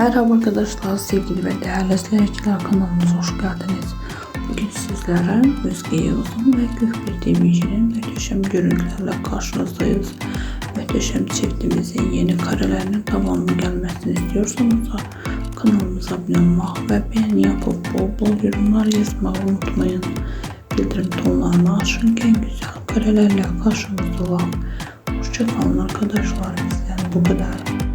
Merhaba arkadaşlar, sevgili ve değerli izleyiciler kanalımıza hoş geldiniz. Bugün sizlere Özge Yıldız'ın ve Gökbir Demirci'nin muhteşem görüntülerle karşınızdayız. Muhteşem çiftimizin yeni karelerinin devamı gelmesini istiyorsanız da kanalımıza abone olmak ve beğeni yapıp bol bol yorumlar yazmayı unutmayın. Bildirim tonlarını açın ki güzel karelerle karşınızda olan. Hoşçakalın arkadaşlar bizden bu kadar.